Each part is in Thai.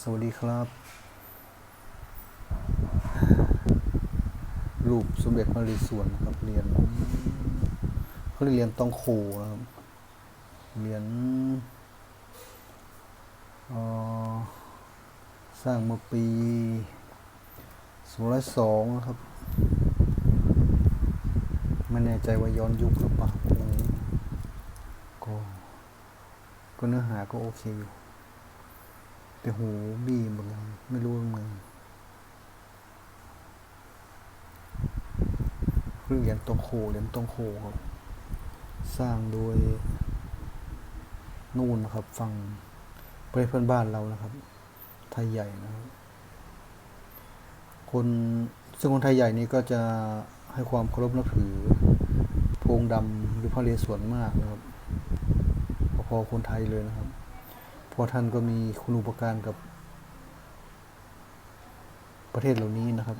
สวัสดีครับ รูปสมเด็จพระนเรศวรนครับเรียนเขาเรียกเรียนตองโขนะครับเรียนสร้างเมื่อปี202นะครับ ไม่แน่ใจว่าย้อนยุคหรือเปล่าก็ก็เนื้อหาก็โอเคอยู่ แต่หูบีหมดเลยไม่รู้เมืองเหรียญตองโคเหรียญตองโคครับ สร้างโดยนู่นนะครับ ฝั่งประเทศเพื่อนบ้านเรานะครับ ไทยใหญ่นะครับ คนซึ่งคนไทยใหญ่นี้ก็จะให้ความเคารพนับถือพงดำหรือพระเรศวรมากนะครับพอคนไทยเลยนะครับ พราะท่านก็มีคุณอุปการกับประเทศเหล่านี้นะครับ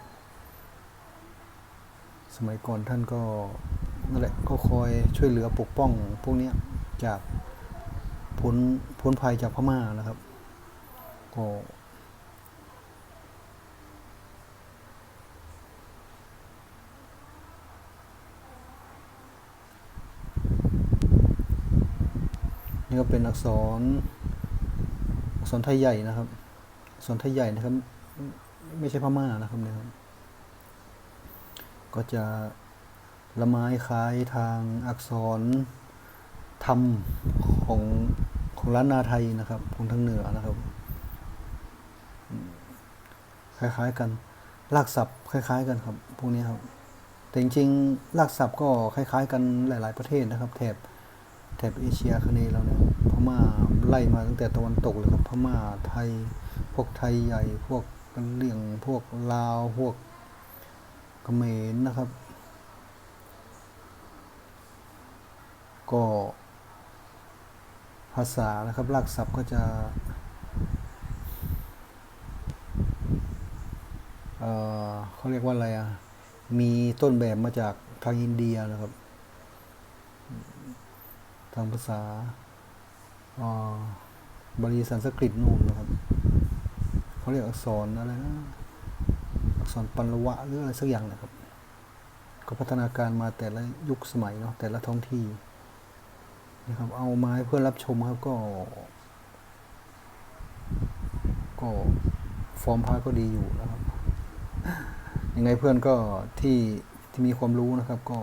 สมัยก่อนท่านก็นั่นแหละก็คอยช่วยเหลือปกป้องพวกนี้จากพ้นพ้นภัยจากพม่านะครับ ก็นี่ก็เป็นอักษร อักษรไทยใหญ่นะครับอักษรไทยใหญ่นะครับ ไม่ใช่พม่านะครับเนี่ยครับ ก็จะละไม้คล้ายทางอักษรธรรมของของล้านนาไทยนะครับของทางเหนือนะครับ คล้ายๆกันรากศัพท์คล้าย ๆ กันครับพวกนี้ครับ แต่จริงๆรากศัพท์ก็คล้าย ๆ กันหลาย ๆประเทศนะครับ แถบแถบเอเชียคเนเราเนี่ย ม่าไล่มาตั้งแต่ตะวันตกเลยครับพม่าไทย พวกไทยใหญ่พวกกันเลี่ยงพวกลาวพวกเขมรนะครับ ก็ภาษานะครับรากศัพท์ก็จะเออเขาเรียกว่าอะไรอะ มีต้นแบบมาจากทางอินเดียนะครับ ทางภาษา บาลีสันสกฤตนู่นนะครับเขาเรียกอักษรอะไรนะอักษรปัลวะหรืออะไรสักอย่างนะครับ ก็พัฒนาการมาแต่ละยุคสมัยเนาะแต่ละท้องที่นะครับ เอามาให้เพื่อนรับชมครับก็ ก็ฟอร์มพาก็ดีอยู่นะครับยังไงเพื่อนก็ที่ที่มีความรู้นะครับ ก็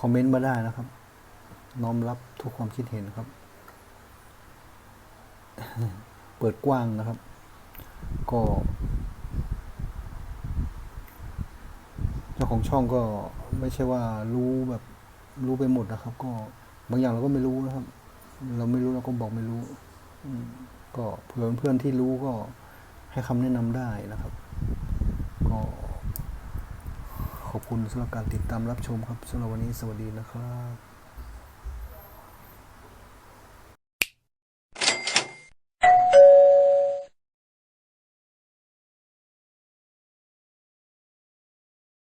คอมเมนต์มาได้นะครับ น้อมรับทุกความคิดเห็นครับ เปิดกว้างนะครับ ก็ เจ้าของช่องก็ไม่ใช่ว่ารู้แบบรู้ไปหมดนะครับ ก็บางอย่างเราก็ไม่รู้นะครับ เราไม่รู้เราก็บอกไม่รู้ก็เผื่อเพื่อนๆที่รู้ก็ให้คำแนะนำได้นะครับ ก็ขอบคุณสำหรับการติดตามรับชมครับสำหรับวันนี้สวัสดีนะครับ